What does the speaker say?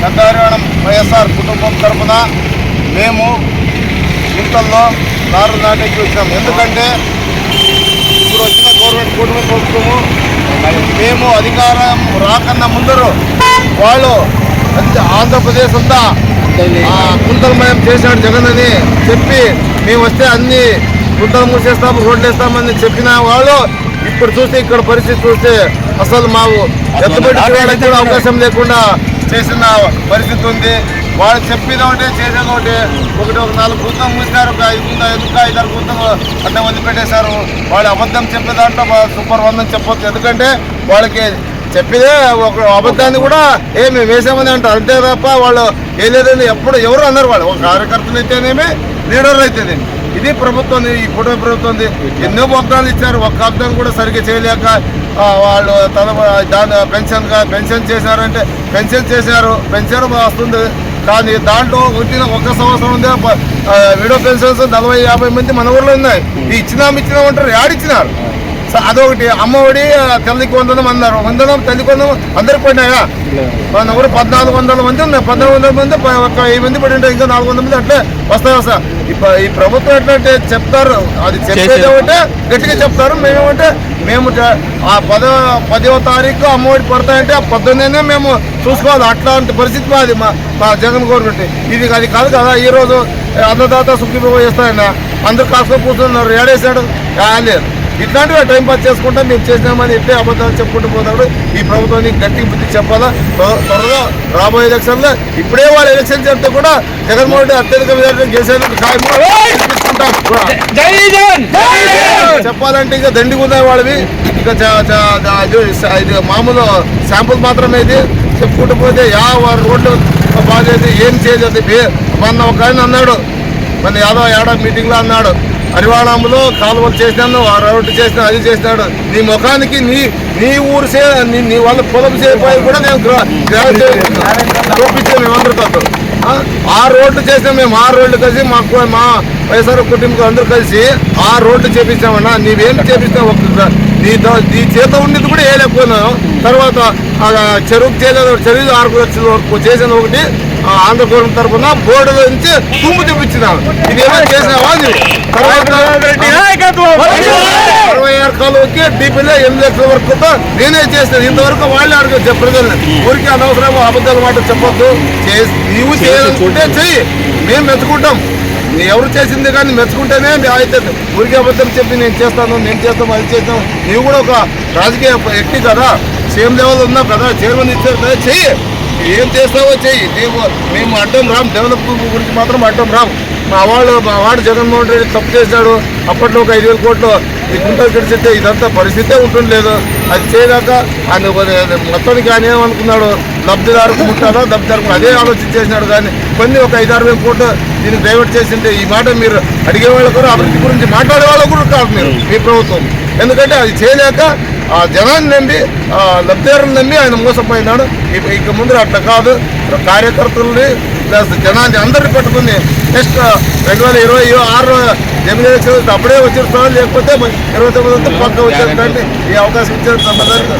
పెద్దవారివాణం వైఎస్ఆర్ కుటుంబం తరఫున మేము గుంతల్లో నారు నాటేకి వచ్చాము ఎందుకంటే ఇప్పుడు వచ్చిన గవర్నమెంట్ కూటమి ప్రభుత్వము మేము అధికారం రాకన్నా ముందరు వాళ్ళు ఆంధ్రప్రదేశ్ అంతా ఆ, గుంతలమయం చేశాడు జగన్ అని చెప్పి మేము వస్తే అన్ని గుంతలు మూసేస్తాము రోడ్లు వేస్తామని చెప్పిన వాళ్ళు ఇప్పుడు చూస్తే ఇక్కడ పరిస్థితి చూస్తే అసలు మా ఎత్తుబడి కూడా అవకాశం లేకుండా చేసిన పరిస్థితి ఉంది. వాళ్ళు చెప్పేది ఒకటి చేసేది ఒకటి. ఒకటి ఒక నాలుగు గుంతం ముసినారు. ఒక ఐదు గుంత ఎందుకు ఐదారు గుంతలు అట్లా వదిలిపెట్టేశారు వాళ్ళు అబద్ధం చెప్పే దాంట్లో సూపర్ వందని చెప్పొచ్చు ఎందుకంటే వాళ్ళకి చెప్పిదే ఒక అబద్ధాన్ని కూడా ఏ మేము వేసామని అంటారు అంతే తప్ప వాళ్ళు ఏ లేదని ఎప్పుడు ఎవరు అన్నారు వాళ్ళు. ఒక కార్యకర్తలు అయితేనేమి లీడర్లు అయితేనేమి ఇది ప్రభుత్వం ఈ కుటుంబ ప్రభుత్వం ఎన్నో వాగ్దానాలు ఇచ్చారు. ఒక్క వాగ్దానం కూడా సరిగ్గా చేయలేక వాళ్ళు తన దాని పెన్షన్ పెన్షన్ చేశారంటే పెన్షన్ చేశారు పెన్షన్ వస్తుంది. కానీ దాంట్లో వచ్చిన ఒక్క సంవత్సరం ఉంది విడో పెన్షన్స్ నలభై యాభై మంది మన ఊర్లో ఉన్నాయి. ఈ ఇచ్చినాం ఇచ్చినాం అంటారు యాడిచ్చినారు అదొకటి. అమ్మఒడి తల్లికి వందనం అన్నారు. వందనం తల్లికి వందనం అందరికి పడినాయా? మన ఊరు పద్నాలుగు వందల మంది ఉన్నాయి పద్నాలుగు వందల మంది ఒక వెయ్యి మంది పడి ఉంటాయి ఇంకా నాలుగు వందల మంది అట్లే వస్తాయి వస్తా ఈ ప్రభుత్వం ఎట్లంటే చెప్తారు. అది చెప్పేది ఏమంటే గట్టిగా చెప్తారు. మేమేమంటే మేము ఆ పద పదవ తారీఖు అమ్మఒడి పడతాయంటే ఆ పొద్దున్నే మేము చూసుకోవాలి. అట్లాంటి పరిస్థితి మాది మా మా జగన్ గవర్నమెంట్. ఇది అది కాదు కదా ఈ రోజు అన్నదాత సుఖీభావ చేస్తాయన్న అందరు కాసుకొని కూర్చున్నారు. ఏడేశాడు ఆ, లేదు. ఇట్లాంటివి టైం పాస్ చేసుకుంటా మేము చేసినామని ఎట్లే అబద్ధాలు చెప్పుకుంటూ పోతాడు. ఈ ప్రభుత్వానికి గట్టి బుద్ధి చెప్పాలా? త్వర- త్వరగా రాబోయే ఎలక్షన్లో ఇప్పుడే వాళ్ళు ఎలక్షన్ చెప్తే కూడా జగన్మోహన్ రెడ్డి అత్యధిక. జై జగన్! చెప్పాలంటే ఇంకా దండిగా ఉన్నాయి వాళ్ళవి. ఇంకా మామూలు శాంపుల్ మాత్రమే ఇది. చెప్పుకుంటూ పోతే యా వారు రోడ్లు బాగేది ఏం చేయలేదు. మొన్న ఒక ఆయన అన్నాడు. మన యాదవ్ ఏడా మీటింగ్లో అన్నాడు. హరివాణంలో కాలువలు చేసినాను ఆ రోడ్డు చేసిన అది చేసినాడు. నీ ముఖానికి నీ నీ ఊరు చే నీ నీ వాళ్ళ పొలం చేయిపోయి కూడా నేను గ్రా- మేము చే- చూపించాను మేమందరితో ఆ, రోడ్లు రోడ్డు చేసిన మేము ఆ రోడ్లు కలిసి మాకు మా వైఎస్ఆర్ కుటుంబం అందరూ కలిసి ఆ రోడ్డు చేపించామన్నా. నీవేం చేపిస్తావు ఒక నీ నీ చేత ఉండేది కూడా వేయలేకపోయినావు. తర్వాత చెరువు చెరువుకు చేసేది చెరువు ఆరు లక్షల వరకు చేసిన ఒకటి. ఆ ఆంధ్ర గవర్నమెంట్ తరఫున బోర్డులో నుంచి తుమ్ము తెప్పించినావు ఇది ఏమైనా చేసినావా అరవై ఆరు కాలువకి డీపీలో ఎనిమిది లక్షల వరకు నేనే చేస్తాను ఇంతవరకు వాళ్ళే అడగచ్చు ప్రజల్ని ఊరికి అనవసరం అబద్ధాల మాట చెప్పొద్దు. నీవు చేయాలనుకుంటే చెయ్యి. మేము మెచ్చుకుంటాం. ఎవరు చేసింది కానీ మెచ్చుకుంటేనే అవుతుంది ఊరికి అబద్ధం చెప్పి నేను చేస్తాను నేను చేస్తాను అది చేస్తాను. నీవు కూడా ఒక రాజకీయ వ్యక్తి కదా. సీఎం లెవెల్ ఉన్నావు కదా చైర్మన్ ఇచ్చారు కదా చెయ్యి. ఏం చేస్తావో చెయ్యి. మేము మేము అడ్డం రాం. డెవలప్ గురించి మాత్రం అడ్డం రాం మా వాళ్ళు మా వాడు జగన్మోహన్ రెడ్డి తప్పు చేశాడు. అప్పట్లో ఒక ఐదు వేల కోట్లు ఈ గుంటలు గడిచితే ఇదంతా పరిస్థితే ఉంటుండలేదు. అది చేయలేక ఆయన మొత్తానికి ఆయన ఏమనుకున్నాడు? లబ్ధిదారుకు ముట్టాలో లబ్ధిదారుకు అదే ఆలోచన చేసినాడు కానీ కొన్ని ఒక ఐదారు వేల కోట్లు దీన్ని డైవర్ట్ చేసింటే ఈ మాట మీరు అడిగే వాళ్ళు కూడా అభివృద్ధి గురించి మాట్లాడే వాళ్ళకు కూడా కాదు మీరు మీ ప్రభుత్వం. ఎందుకంటే అది చేయలేక ఆ జనాన్ని నమ్మి ఆ లబ్ధిదారులను నమ్మి ఆయన మోసపోయినాడు ఇక- ముందు అట్లా కాదు కార్యకర్తల్ని ప్లస్ జనాన్ని అందరిని పెట్టుకుని నెక్స్ట్ రెండు వేల ఇరవై ఆరు ఎనిమిది ఎలక్షన్ అప్పుడే వచ్చేస్తాను లేకపోతే ఇరవై తొమ్మిది పక్క వచ్చేస్తాండి ఈ అవకాశం ఇచ్చారు సంబంధానికి